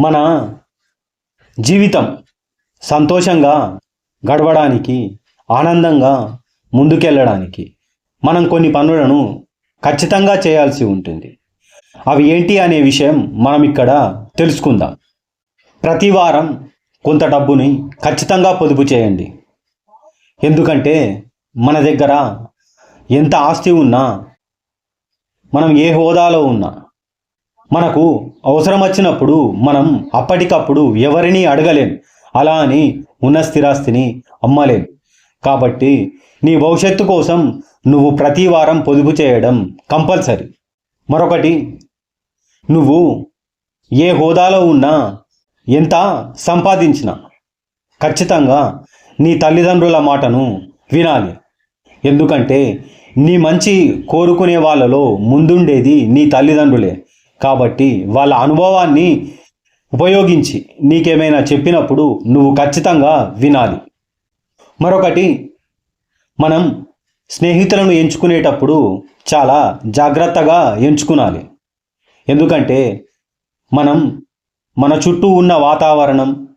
మన జీవితం సంతోషంగా గడవడానికి ఆనందంగా ముందుకెళ్ళడానికి మనం కొన్ని పనులను ఖచ్చితంగా చేయాల్సి ఉంటుంది. అవి ఏంటి అనే విషయం మనం ఇక్కడ తెలుసుకుందాం. ప్రతి వారం కొంత డబ్బుని ఖచ్చితంగా పొదుపు చేయండి. ఎందుకంటే మన దగ్గర ఎంత ఆస్తి ఉన్నా మనం ఏ హోదాలో ఉన్నా మనకు అవసరం వచ్చినప్పుడు మనం అప్పటికప్పుడు ఎవరిని అడగలేం. అలా అని ఉన్న స్థిరాస్తిని అమ్మలేం. కాబట్టి నీ భవిష్యత్తు కోసం నువ్వు ప్రతి వారం పొదుపు చేయడం కంపల్సరీ. మరొకటి నువ్వు ఏ హోదాలో ఉన్నా ఎంత సంపాదించినా ఖచ్చితంగా నీ తల్లిదండ్రుల మాటను వినాలి. ఎందుకంటే నీ మంచి కోరుకునే వాళ్ళలో ముందుండేది నీ తల్లిదండ్రులే. కాబట్టి వాళ్ళ అనుభవాన్ని ఉపయోగించి నీకేమైనా చెప్పినప్పుడు నువ్వు ఖచ్చితంగా వినాలి. మరొకటి మనం స్నేహితులను ఎంచుకునేటప్పుడు చాలా జాగ్రత్తగా ఎంచుకునాలి. ఎందుకంటే మనం మన చుట్టూ ఉన్న వాతావరణం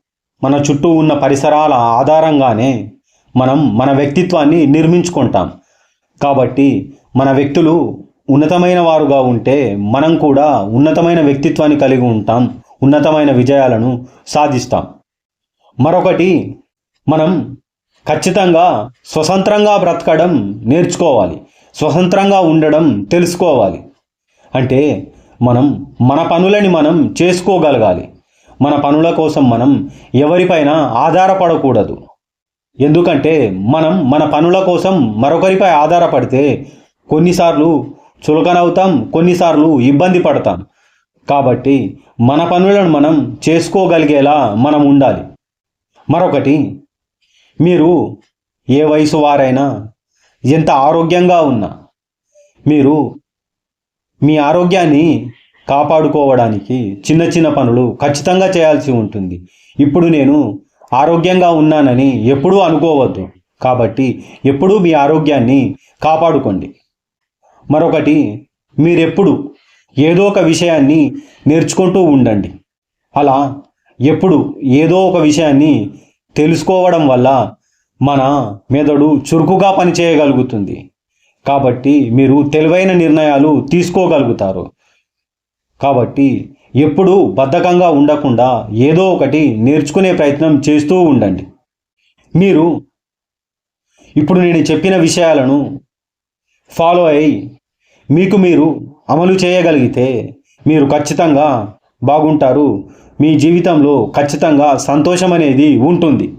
మన చుట్టూ ఉన్న పరిసరాల ఆధారంగానే మనం మన వ్యక్తిత్వాన్ని నిర్మించుకుంటాం. కాబట్టి మన వ్యక్తులు ఉన్నతమైన వారుగా ఉంటే మనం కూడా ఉన్నతమైన వ్యక్తిత్వాన్ని కలిగి ఉంటాం ఉన్నతమైన విజయాలను సాధిస్తాం. మరొకటి మనం ఖచ్చితంగా స్వతంత్రంగా బ్రతకడం నేర్చుకోవాలి స్వతంత్రంగా ఉండడం తెలుసుకోవాలి. అంటే మనం మన పనులని మనం చేసుకోగలగాలి. మన పనుల కోసం మనం ఎవరిపైన ఆధారపడకూడదు. ఎందుకంటే మనం మన పనుల కోసం మరొకరిపై ఆధారపడితే కొన్నిసార్లు చులకనవుతాం కొన్నిసార్లు ఇబ్బంది పడతాం. కాబట్టి మన పనులను మనం చేసుకోగలిగేలా మనం ఉండాలి. మరొకటి మీరు ఏ వయసు వారైనా ఎంత ఆరోగ్యంగా ఉన్నా మీరు మీ ఆరోగ్యాన్ని కాపాడుకోవడానికి చిన్న చిన్న పనులు ఖచ్చితంగా చేయాల్సి ఉంటుంది. ఇప్పుడు నేను ఆరోగ్యంగా ఉన్నానని ఎప్పుడూ అనుకోవద్దు. కాబట్టి ఎప్పుడూ మీ ఆరోగ్యాన్ని కాపాడుకోండి. మరొకటి మీరెప్పుడు ఏదో ఒక విషయాన్ని నేర్చుకుంటూ ఉండండి. అలా ఎప్పుడు ఏదో ఒక విషయాన్ని తెలుసుకోవడం వల్ల మన మెదడు చురుకుగా పనిచేయగలుగుతుంది. కాబట్టి మీరు తెలివైన నిర్ణయాలు తీసుకోగలుగుతారు. కాబట్టి ఎప్పుడూ బద్ధకంగా ఉండకుండా ఏదో ఒకటి నేర్చుకునే ప్రయత్నం చేస్తూ ఉండండి. మీరు ఇప్పుడు నేను చెప్పిన విషయాలను ఫాలో అయ్యి మీకు మీరు అమలు చేయగలిగితే మీరు ఖచ్చితంగా బాగుంటారు. మీ జీవితంలో ఖచ్చితంగా సంతోషం అనేది ఉంటుంది.